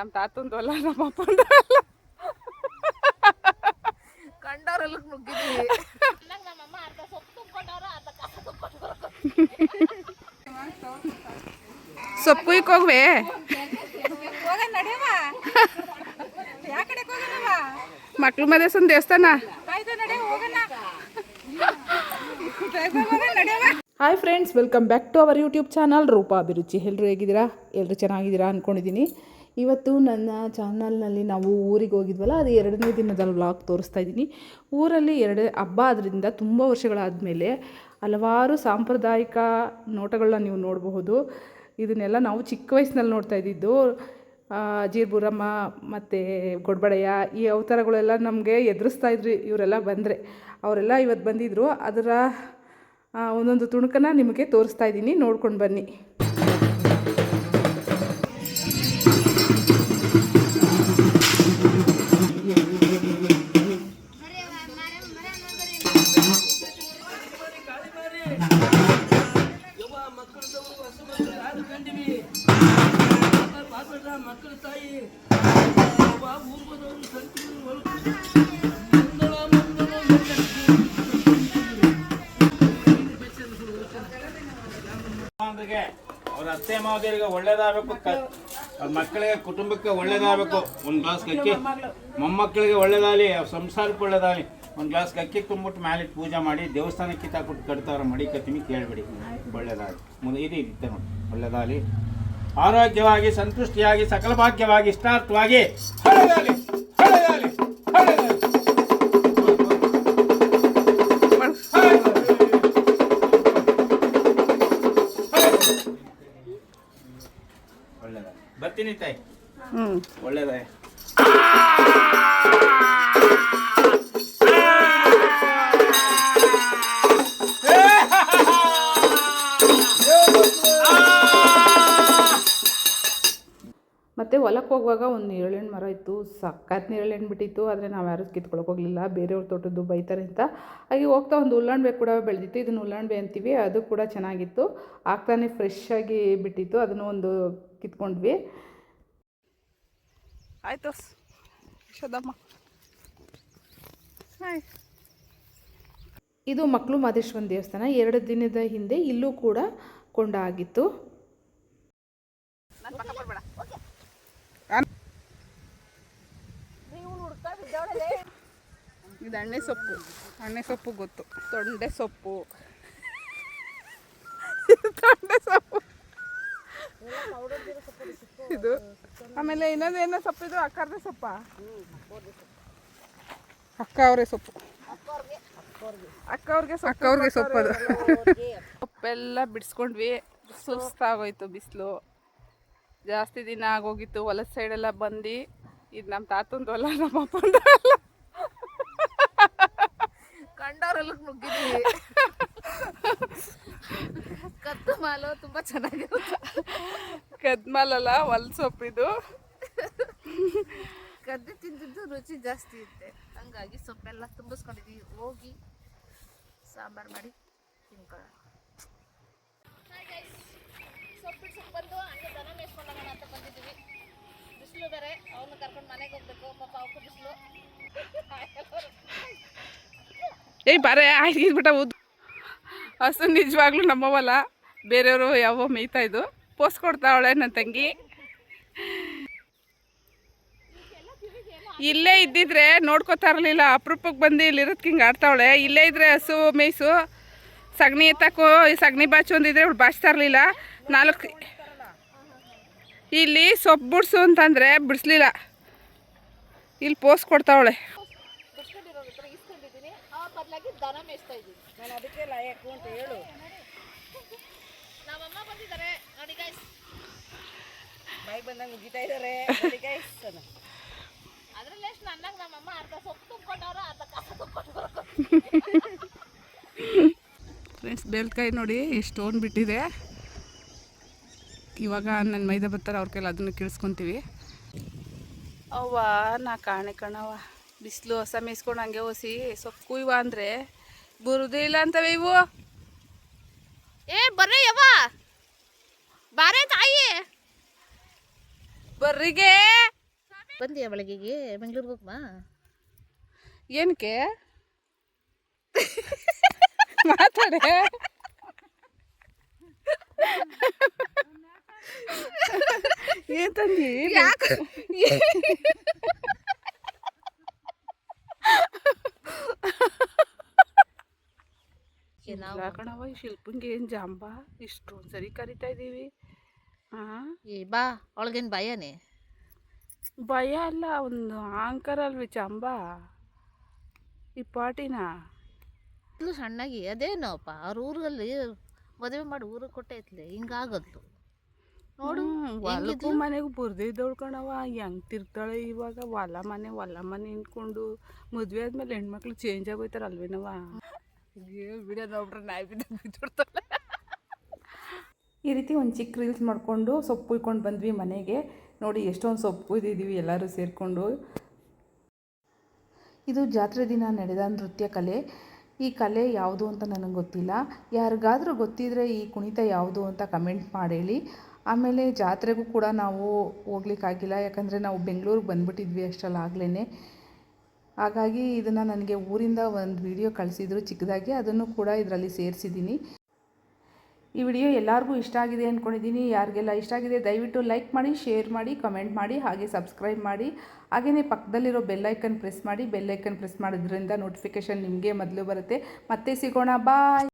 ನಮ್ಮ ತಾತಂದು ಅಲ್ಲ ನಮ್ಮ ಅಪ್ಪಂದು ಅಲ್ಲ. ನುಗ್ಗಿದ್ದೀವಿ ಸೊಪ್ಪು ಕುಯ್ಕ್ ಹೋಗ್ವೆ. ಮಕ್ಳು ಮದೇಸನ್ ದೇವಸ್ಥಾನ. Hi friends welcome back to our YouTube channel Roopa Abhiruchi ಎಲ್ಲರೂ ಹೇಗಿದ್ದೀರಾ? ಎಲ್ಲರೂ ಚೆನ್ನಾಗಿದ್ದೀರಾ ಅಂದ್ಕೊಂಡಿದ್ದೀನಿ ಇವತ್ತು ನನ್ನ ಚಾನಲ್ನಲ್ಲಿ ನಾವು ಊರಿಗೆ ಹೋಗಿದ್ವಲ್ಲ, ಅದು ಎರಡನೇ ದಿನದ ವ್ಲಾಗ್ ತೋರಿಸ್ತಾ ಇದ್ದೀನಿ. ಊರಲ್ಲಿ ಎರಡು ಹಬ್ಬ ಆದ್ದರಿಂದ ತುಂಬ ವರ್ಷಗಳಾದಮೇಲೆ ಹಲವಾರು ಸಾಂಪ್ರದಾಯಿಕ ನೋಟಗಳನ್ನ ನೀವು ನೋಡಬಹುದು. ಇದನ್ನೆಲ್ಲ ನಾವು ಚಿಕ್ಕ ವಯಸ್ಸಿನಲ್ಲಿ ನೋಡ್ತಾ ಇದ್ದಿದ್ದು ಜೀರ್ಬುರಮ್ಮ ಮತ್ತು ಗೊಡ್ಬಡೆಯ ಈ ಅವತಾರಗಳೆಲ್ಲ ನಮಗೆ ಎದುರಿಸ್ತಾ ಇದ್ರು, ಇವರೆಲ್ಲ ಬಂದರೆ. ಅವರೆಲ್ಲ ಇವತ್ತು ಬಂದಿದ್ದರು ಅದರ ಒಂದೊಂದು ತುಣುಕನ್ನು ನಿಮಗೆ ತೋರಿಸ್ತಾ ಇದ್ದೀನಿ. ನೋಡ್ಕೊಂಡು ಬನ್ನಿ. ಅವ್ರ ಅತ್ತೆ ಮಾವದಿಯರಿಗೆ ಒಳ್ಳೇದಾಗಬೇಕು ಅವ್ರ ಮಕ್ಕಳಿಗೆ ಕುಟುಂಬಕ್ಕೆ ಒಳ್ಳೇದಾಗಬೇಕು. ಒಂದು ಗ್ಲಾಸ್ ಅಕ್ಕಿ ಮೊಮ್ಮಕ್ಕಳಿಗೆ ಒಳ್ಳೇದಾಗಲಿ ಅವ್ರ ಸಂಸಾರಕ್ಕೆ ಒಳ್ಳೇದಾಗಲಿ. ಒಂದು ಗ್ಲಾಸ್ ಅಕ್ಕಿ ತುಂಬಿಟ್ಟು ಮೇಲೆ ಪೂಜೆ ಮಾಡಿ ದೇವಸ್ಥಾನಕ್ಕೆ ಕಿತ್ತಾಕ್ಬಿಟ್ಟು ಕಟ್ತಾವ್ರ ಮಡಿ ಕತ್ತಿಮಿ ಕೇಳಬೇಡಿ. ಒಳ್ಳೇದಾಗಲಿ. ಮುಂದೆ ಇದು ಇರುತ್ತೆ ನೋಡಿ. ಒಳ್ಳೇದಾಗಲಿ. ಆರೋಗ್ಯವಾಗಿ ಸಂತುಷ್ಟಿಯಾಗಿ ಸಕಲ ಭಾಗ್ಯವಾಗಿ ಇಷ್ಟಾರ್ಥವಾಗಿ ಬರ್ತೀನಿ ತಾಯಿ. ಹ್ಞೂ ಒಳ್ಳೇದಾಯ. ಮತ್ತು ಹೊಲಕ್ಕೆ ಹೋಗುವಾಗ ಒಂದು ನೇರಳೆಣ್ಣು ಮರ ಇತ್ತು. ಸಖತ್ ನೇರಳೆಣ್ಣು ಬಿಟ್ಟಿತ್ತು ಆದರೆ ನಾವು ಯಾರು ಕಿತ್ಕೊಳಕ್ಕೆ ಹೋಗಲಿಲ್ಲ. ಬೇರೆಯವ್ರ ತೋಟದ್ದು ಬೈತಾರೆ ಅಂತ. ಹಾಗೆ ಹೋಗ್ತಾ ಒಂದು ಉಲ್ಲಾಣ್ಬೆ ಕೂಡ ಬೆಳೆದಿತ್ತು. ಇದನ್ನು ಉಲ್ಲಾಣ್ಬೆ ಅಂತೀವಿ. ಅದು ಕೂಡ ಚೆನ್ನಾಗಿತ್ತು. ಆಗ್ತಾನೆ ಫ್ರೆಶ್ ಆಗಿ ಬಿಟ್ಟಿತ್ತು. ಅದನ್ನು ಒಂದು ಕಿತ್ಕೊಂಡ್ವಿ. ಆಯಿತು ಶದಮ್ಮ ಹಾಯ್ ಇದು ಮಕ್ಕಳು ಮಾದೇಶ್ವರನ ದೇವಸ್ಥಾನ. ಎರಡು ದಿನದ ಹಿಂದೆ ಇಲ್ಲೂ ಕೂಡ ಕೊಂಡ ಆಗಿತ್ತು. ಇದು ಅಣ್ಣೆ ಸೊಪ್ಪು. ಅಣ್ಣೆ ಸೊಪ್ಪು ಗೊತ್ತು. ತೊಂಡೆ ಸೊಪ್ಪು. ತೊಂಡೆ ಸೊಪ್ಪು. ಇದು. ಆಮೇಲೆ ಇನ್ನೊಂದೇನೋ ಸೊಪ್ಪು ಇದು? ಅಕ್ಕರ್ದೆ ಸೊಪ್ಪ? ಅಕ್ಕ ಅವರೇ ಸೊಪ್ಪು. ಅಕ್ಕ ಅವ್ರಿಗೆ ಅಕ್ಕ ಅವ್ರಿಗೆ ಸೊಪ್ಪು ಅದು. ಸೊಪ್ಪೆಲ್ಲ ಬಿಡಿಸ್ಕೊಂಡ್ವಿ. ಸುಸ್ತಾಗೋಯ್ತು ಬಿಸಿಲು. ಜಾಸ್ತಿ ದಿನ ಆಗೋಗಿತ್ತು. ಹೊಲದ ಸೈಡೆಲ್ಲ ಬಂದು. ಇದು ನಮ್ಮ ತಾತಂದು ಹೊಲ ನಮ್ಮ ಅಪ್ಪಂದು ಅಲ್ಲ ಕಂಡವ್ರೆಲ್ಲ ನುಗ್ಗಿದ್ವಿ. ಕತ್ತು ಮಾಲು ತುಂಬಾ ಚೆನ್ನಾಗಿರುತ್ತೆ ಕದ್ಮಲಲ್ಲ ಹೊಲ್ ಸೊಪ್ಪಿದು ಕದ್ದು ತಿಂದಿದ್ದು ರುಚಿ ಜಾಸ್ತಿ ಇರುತ್ತೆ. ಹಂಗಾಗಿ ಸೊಪ್ಪೆಲ್ಲ ತುಂಬಿಸ್ಕೊಂಡಿದ್ವಿ. ಹೋಗಿ ಸಾಂಬಾರು ಮಾಡಿ ತಿನ್ಕೊಳ್ಳೋಣ. ಸೊಪ್ಪು ಬಿಡ್ಸಕ್ ಬಂದು ಹಂಗೆ ದನ ಮೇಯಿಸ್ಕೊಂಡೋಗೋಣ ಅಂತ ಬಂದಿದ್ದೀವಿ. ಬಿಸಿಲು ಬೇರೆ ಅವನು ಕರ್ಕೊಂಡು ಮನೆಗೆ ಹೋಗ್ಬೇಕು. ಪಾಪ ಅವಕ್ಕೂ ಬಿಸಿಲು. ಏಯ್ ಬಾರೆ, ಆಯ್ತು ಇದ್ಬಿಟ್ಟ ಹಸು ನಿಜವಾಗ್ಲೂ ನಮ್ಮವಲ್ಲ, ಬೇರೆಯವರು ಯಾವ ಮೇಯ್ತಾ ಇದ್ದು. ಪೋಸ್ ಕೊಡ್ತಾವಳೆ ನನ್ನ ತಂಗಿ. ಇಲ್ಲೇ ಇದ್ದಿದ್ರೆ ನೋಡ್ಕೊತಾ ಇರಲಿಲ್ಲ, ಅಪರೂಪಕ್ಕೆ ಬಂದು ಇಲ್ಲಿರೋದಕ್ಕೆ ಹಿಂಗೆ ಆಡ್ತಾವಳೆ ಇಲ್ಲೇ ಇದ್ರೆ ಹಸು, ಮೇಯ್ಸು. ಸಗಣಿ ಎತ್ತಕ್ಕೂ ಈ ಸಗಣಿ ಬಾಚು ಅಂದಿದ್ರೆ ಇವಳು ಬಾಚ್ತಾ ಇರಲಿಲ್ಲ. ನಾಲ್ಕು ಇಲ್ಲಿ ಸೊಪ್ಪು ಬಿಡ್ಸು ಅಂತಂದರೆ ಬಿಡಿಸ್ಲಿಲ್ಲ. ಇಲ್ಲಿ ಪೋಸ್ ಕೊಡ್ತಾವಳೆ ಬದಲಾಗಿ ದನ ಮೇಯಿಸ್ತಾ ಇದ್ದೀನಿ ನಾನು ಅದಕ್ಕೆ ಲಾಯಕು ಅಂತ ಹೇಳು. ನಮ್ಮಮ್ಮ ಬಂದಿದ್ದಾರೆ. ನೋಡಿ ಗೈಸ್ ಬಾಯಿ ಬಂದಂಗೆ ಮುಗಿತಾ ಇದ್ದಾರೆ ಅದ್ರಲ್ಲಿ ಎಷ್ಟು ನನ್ನಾಗ ನಮ್ಮಮ್ಮ ಅರ್ಧ ಸೊಪ್ಪು ತುಂಬ್ಕೊಂಡವ್ರ ಅರ್ಧ ಕಸ ತುಂಬ್ಕೊಂಡವ್ರ. ಫ್ರೆಂಡ್ಸ್ ಬೆಳ್ಕಾಯಿ ನೋಡಿ ಸ್ಟೋನ್ ಓನ್ ಬಿಟ್ಟಿದೆ. ಇವಾಗ ನನ್ನ ಮೈದ ಬರ್ತಾರೆ ಅವ್ರ ಕೈಲಿ ಅದನ್ನು ಕೇಳಿಸ್ಕೊತೀವಿ. ಅವ್ವ ನಾ ಕಾಣೆ ಕಣವ ಬಿಸಿಲು ಹೊಸ ಮೇಯಿಸ್ಕೊಂಡು ಹಂಗೆ ಹೊಸಿ ಸೊಪ್ಪು ಕುಯ್ವ ಅಂದರೆ ಬರುದೇ ಇಲ್ಲ ಅಂತವೆ ಇವು ಏ ಬರ್ರಿ ಯವ್ವ. ಬಾರೇ ತಾಯಿ. ಬರ್ರಿಗೆ. ಬಂದಿಯ ಬೆಳಗ್ಗೆಗೆ? ಬೆಂಗಳೂರಿಗೆ ಹೋಗ್ಮಾ ಏನಕ್ಕೆ? ಮಾತಾಡೆ. ಏನ್ ತಂದಿ? ಇಲ್ಲ ಕಣವ ಈ ಶಿಲ್ಪಂಗೆ ಏನು ಜಾಂಬ? ಇಷ್ಟೊಂದು ಸರಿ ಕರಿತಾ ಇದ್ದೀವಿ ಹಾಂ ಏ ಬಾ ಅವಳಿಗೇನು ಭಯನೇ? ಭಯ ಅಲ್ಲ ಒಂದು ಆಂಕರ್ ಅಲ್ವಿ ಜಾಂಬ? ಈ ಪಾಟಿನ? ಇಲ್ಲೂ ಸಣ್ಣಗಿ ಅದೇನೋಪ್ಪ ಅವ್ರ ಊರಲ್ಲಿ ಮದುವೆ ಮಾಡಿ ಊರಿಗೆ ಕೊಟ್ಟೈತ್ಲೆ ಹಿಂಗಾಗದ್ಲು ನೋಡು ಹೊಲಕ್ಕೂ ಮನೆಗೂ ಬುರ್ದಿದ್ದವಳು ಕಣವ ಹೆಂಗ್ ತಿರ್ತಾಳೆ ಇವಾಗ? ಹೊಲ ಮನೆ ಹೊಲ ಮನೆ ನಿಂತ್ಕೊಂಡು ಮದುವೆ ಆದ್ಮೇಲೆ ಹೆಣ್ಮಕ್ಳು ಚೇಂಜ್ ಆಗೋಯ್ತಾರ ಅಲ್ವೇನವ ವಿಡಿಯೋ ನಾಯಿ ಈ ರೀತಿ ಒಂದು ಚಿಕ್ಕ ರೀಲ್ಸ್ ಮಾಡಿಕೊಂಡು ಸೊಪ್ಪು ಕುಯ್ಕೊಂಡು ಬಂದ್ವಿ ಮನೆಗೆ. ನೋಡಿ, ಎಷ್ಟೊಂದು ಸೊಪ್ಪು ಕುಯ್ದಿದ್ದೀವಿ ಎಲ್ಲರೂ ಸೇರಿಕೊಂಡು. ಇದು ಜಾತ್ರೆ ದಿನ ನಡೆದ ನೃತ್ಯ ಕಲೆ. ಈ ಕಲೆ ಯಾವುದು ಅಂತ ನನಗೆ ಗೊತ್ತಿಲ್ಲ. ಯಾರಿಗಾದರೂ ಗೊತ್ತಿದ್ರೆ ಈ ಕುಣಿತ ಯಾವುದು ಅಂತ ಕಮೆಂಟ್ ಮಾಡೇಳಿ. ಆಮೇಲೆ ಜಾತ್ರೆಗೂ ಕೂಡ ನಾವು ಹೋಗ್ಲಿಕ್ಕಾಗಿಲ್ಲ. ಯಾಕಂದರೆ ನಾವು ಬೆಂಗಳೂರಿಗೆ ಬಂದುಬಿಟ್ಟಿದ್ವಿ ಅಷ್ಟರಲ್ಲಿ ಆಗ್ಲೇ ಹಾಗಾಗಿ ಇದನ್ನು ನನಗೆ ಊರಿಂದ ಒಂದು ವಿಡಿಯೋ ಕಳಿಸಿದ್ರು ಚಿಕ್ಕದಾಗಿ, ಅದನ್ನು ಕೂಡ ಇದರಲ್ಲಿ ಸೇರಿಸಿದ್ದೀನಿ. ಈ ವಿಡಿಯೋ ಎಲ್ಲರಿಗೂ ಇಷ್ಟ ಆಗಿದೆ ಅಂದ್ಕೊಂಡಿದ್ದೀನಿ ಯಾರಿಗೆಲ್ಲ ಇಷ್ಟ ಆಗಿದೆ, ದಯವಿಟ್ಟು ಲೈಕ್ ಮಾಡಿ ಶೇರ್ ಮಾಡಿ ಕಮೆಂಟ್ ಮಾಡಿ, ಹಾಗೆ ಸಬ್ಸ್ಕ್ರೈಬ್ ಮಾಡಿ. ಹಾಗೆಯೇ ಪಕ್ಕದಲ್ಲಿರೋ ಬೆಲ್ಲೈಕನ್ ಪ್ರೆಸ್ ಮಾಡಿ ಬೆಲ್ಲೈಕನ್ ಪ್ರೆಸ್ ಮಾಡೋದ್ರಿಂದ ನೋಟಿಫಿಕೇಶನ್ ನಿಮಗೆ ಮೊದಲು ಬರುತ್ತೆ. ಮತ್ತೆ ಸಿಗೋಣ ಬಾಯ್